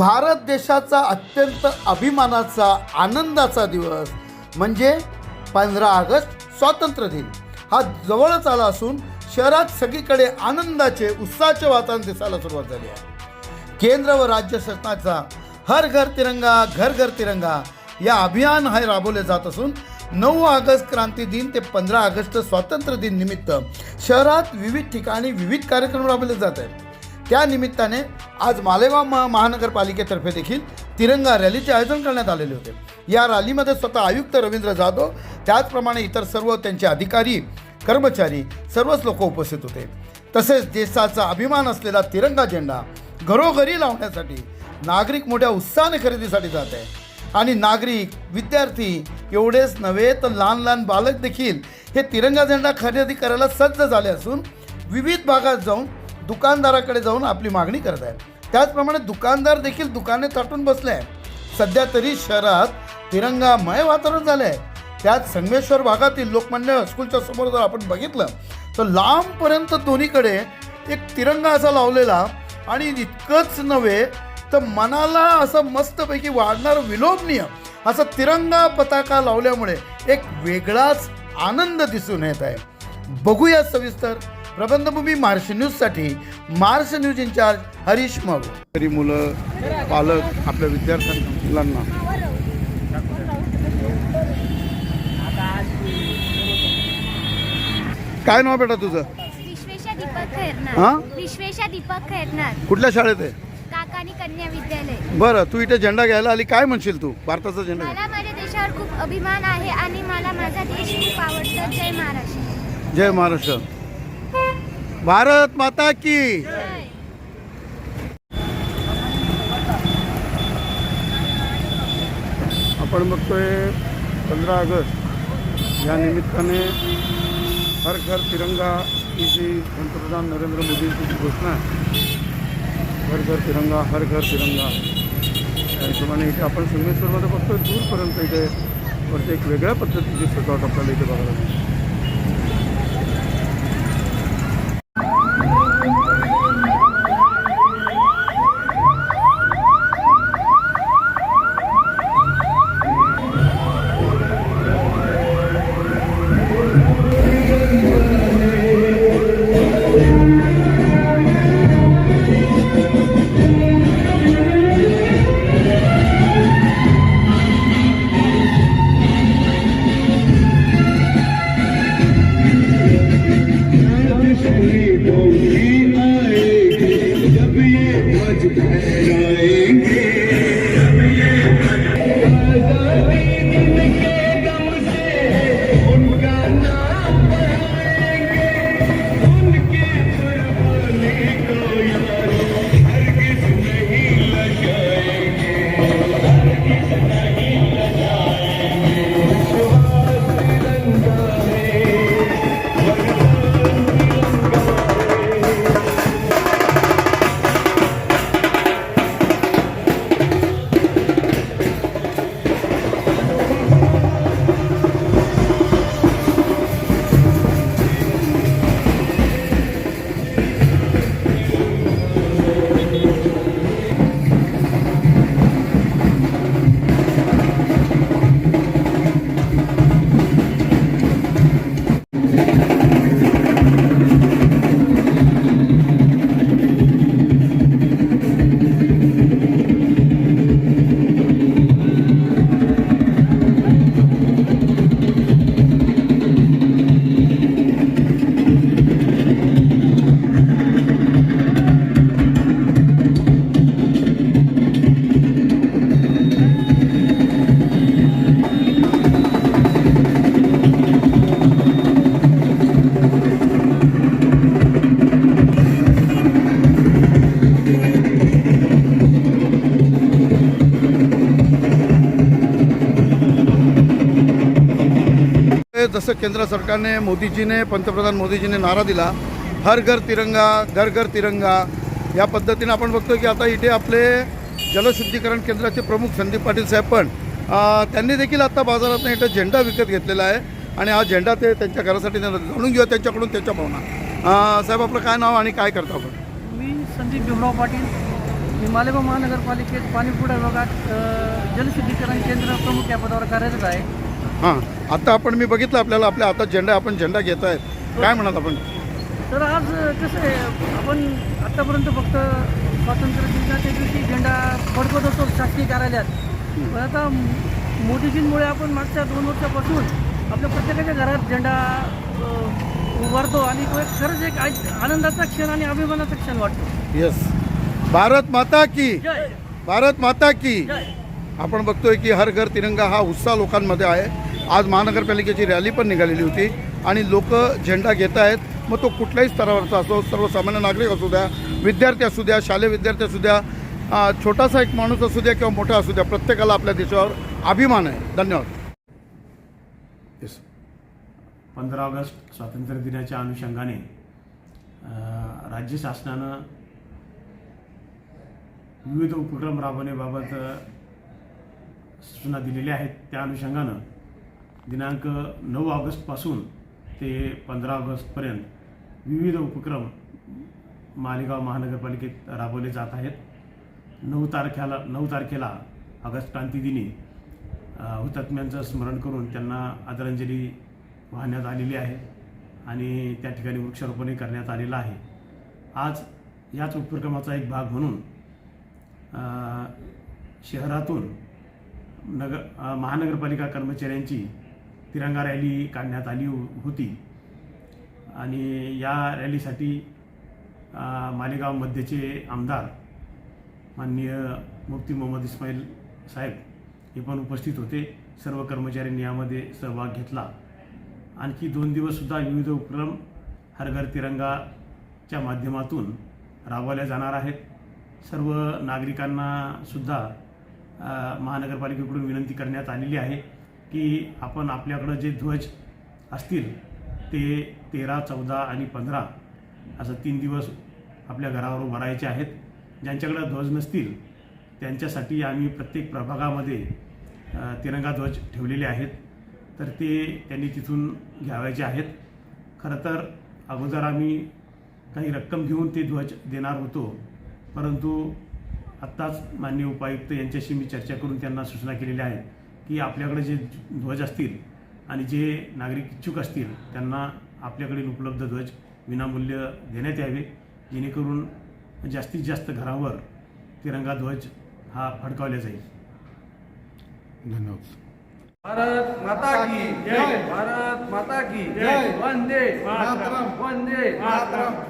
भारत देशाचा अत्यंत अभिमानाचा आनंदाचा दिवस. म्हणजे पंधरा ऑगस्ट स्वातंत्र्य दिन. हा जवळच आला असून शहरात सगळीकडे आनंदाचे उत्साहाचे वातावरण दिसायला सुरुवात झाली आहे. केंद्र व राज्य शासनाचा हर घर तिरंगा घर घर तिरंगा या अभियान हे राबवले जात असून नऊ ऑगस्ट क्रांती दिन ते पंधरा ऑगस्ट स्वातंत्र्य दिन निमित्त शहरात विविध ठिकाणी विविध कार्यक्रम राबवले जात आहेत. त्या निमित्ताने आज मालेगाव महा महानगरपालिकेतर्फे देखील तिरंगा रॅलीचे आयोजन करण्यात आलेले होते. या रॅलीमध्ये स्वतः आयुक्त रवींद्र जाधव त्याचप्रमाणे इतर सर्व त्यांचे अधिकारी कर्मचारी सर्वच लोक उपस्थित होते. तसेच देशाचा अभिमान असलेला तिरंगा झेंडा घरोघरी लावण्यासाठी नागरिक मोठ्या उत्साहाने खरेदीसाठी जात आहे. आणि नागरिक विद्यार्थी एवढेच नव्हे तर लहान लहान बालक देखील हे तिरंगा झेंडा खरेदी करायला सज्ज झाले असून विविध भागात जाऊन दुकानदाराकडे जाऊन आपली मागणी करत आहेत त्याचप्रमाणे दुकानदार देखील दुकाने ताटून बसले आहेत. सध्या तरी शहरात तिरंगामय वातावरण झालं आहे त्यात संगमेश्वर भागातील लोकमान्य स्कूलच्या समोर जर आपण बघितलं तर लांबपर्यंत दोन्हीकडे एक तिरंगा असा लावलेला आणि इतकंच नव्हे तर मनाला असं मस्तपैकी वाढणारं विलोभनीय असा तिरंगा पताका लावल्यामुळे एक वेगळाच आनंद दिसून येत आहे. बघूया सविस्तर प्रबंधभूमी महाराष्ट्र न्यूजसाठी महाराष्ट्र न्यूज इन्चार्ज हरीश मारू तरी मुलं पालक आपल्या विद्यार्थ्यांना मुलांना. काय नाव बेटा तुझं? विश्वेशा दीपक हा? खैरनार विश्वेशा दीपक खैरनार. कुठल्या शाळेत आहे? काकानी कन्या विद्यालय. बरं तू इथे झेंडा घ्यायला आली काय म्हणशील तू? भारताचा झेंडा घ्या. मला माझ्या देशावर खूप अभिमान आहे आणि मला माझा देश खूप आवडतो. जय महाराष्ट्र. जय महाराष्ट्र. भारत माता की। आपण बघतोय पंधरा ऑगस्ट या निमित्ताने हर घर तिरंगा ही जी पंतप्रधान नरेंद्र मोदींची जी घोषणा आहे घर घर तिरंगा हर घर तिरंगा. त्याप्रमाणे इथे आपण संगमेश्वरमध्ये बघतोय दूरपर्यंत इथे वरती एक वेगळ्या पद्धतीची सजावट आपल्याला इथे बघायला मिळते. जसं केंद्र सरकारने मोदीजीने पंतप्रधान मोदीजीने नारा दिला हर घर तिरंगा घर घर तिरंगा या पद्धतीने आपण बघतो की आता इथे आपले जलशुद्धीकरण केंद्राचे प्रमुख संदीप पाटील साहेब पण त्यांनी देखील आता बाजारात इथं झेंडा विकत घेतलेला आहे आणि हा झेंडा ते त्यांच्या घरासाठी जाणून घेऊ त्यांच्याकडून त्यांच्या भावना. साहेब आपलं काय नाव आणि काय करता आपण? मी संदीप भीमराव पाटील मी मालेगाव महानगरपालिकेत पाणीपुरवठा विभागात जलशुद्धीकरण केंद्र प्रमुख या पदावर कार्यरत आहे. हां. आता आपण मी बघितलं आपल्याला आपल्या हातात झेंडा आपण झेंडा घेत आहेत. काय म्हणाल आपण? तर आज कसं आहे आपण आत्तापर्यंत फक्त स्वातंत्र्य दिनाच्या दिवशी झेंडा फडकत होतो शासकीय कार्यालयात. पण आता मोदीजींमुळे आपण मागच्या दोन वर्षापासून आपल्या प्रत्येकाच्या घरात झेंडा उभारतो आणि तो एक खरंच एक आनंदाचा क्षण आणि अभिमानाचा क्षण वाटतो. येस भारत माता की. भारत माता की. आपण बघतोय की हर घर तिरंगा हा उत्साह लोकांमध्ये आहे. आज महानगरपालिकेची रॅली पण निघालेली होती आणि लोक झेंडा घेत आहेत मग तो कुठल्याही स्तरावरचा असो सर्वसामान्य नागरिक असू द्या विद्यार्थी असू द्या शालेय विद्यार्थी असू द्या छोटासा एक माणूस असू द्या किंवा मोठा असू द्या प्रत्येकाला आपल्या देशावर अभिमान आहे. धन्यवाद. पंधरा ऑगस्ट स्वातंत्र्य दिनाच्या अनुषंगाने राज्य शासनानं विविध उपक्रम राबवण्याबाबत सूचना दिलेल्या आहेत. त्या अनुषंगानं दिनांक नऊ ऑगस्टपासून ते पंधरा ऑगस्टपर्यंत विविध उपक्रम मालेगाव महानगरपालिकेत राबवले जात आहेत. नऊ तारखेला नऊ तारखेला ऑगस्ट क्रांती दिनी हुतात्म्यांचं स्मरण करून त्यांना आदरांजली वाहण्यात आलेली आहे आणि त्या ठिकाणी वृक्षारोपणही करण्यात आलेलं आहे. आज याच उपक्रमाचा एक भाग म्हणून शहरातून नगर महानगरपालिका कर्मचाऱ्यांची तिरंगा रॅली काढण्यात आली हो- होती. आणि या रॅलीसाठी मालेगाव मध्यचे आमदार माननीय मुफ्ती मोहम्मद इस्माईल साहेब हे पण उपस्थित होते. सर्व कर्मचाऱ्यांनी यामध्ये सहभाग घेतला. आणखी दोन दिवससुद्धा विविध उपक्रम हर घर तिरंगाच्या माध्यमातून राबवल्या जाणार आहेत. सर्व नागरिकांना सुद्धा महानगरपालिकेकडून विनंती करण्यात आलेली आहे. की आपण आपल्याकडं जे ध्वज असतील ते तेरा चौदा आणि पंधरा असं तीन दिवस आपल्या घरावर भरायचे आहेत. ज्यांच्याकडं ध्वज नसतील त्यांच्यासाठी आम्ही प्रत्येक प्रभागामध्ये तिरंगा ध्वज ठेवलेले आहेत. तर ते त्यांनी तिथून घ्यावायचे आहेत. खरं तर अगोदर आम्ही काही रक्कम घेऊन ते ध्वज देणार होतो. परंतु आत्ताच माननीय उपायुक्त यांच्याशी मी चर्चा करून त्यांना सूचना केलेल्या आहेत. की आपल्याकडे जे ध्वज असतील आणि जे नागरिक इच्छुक असतील त्यांना आपल्याकडील उपलब्ध ध्वज विनामूल्य देण्यात यावे जेणेकरून जास्तीत जास्त घरावर तिरंगा ध्वज हा फडकावला जाईल. धन्यवाद. भारत माता की जय. भारत माता की जय. वंदे मातरम. वंदे मातरम.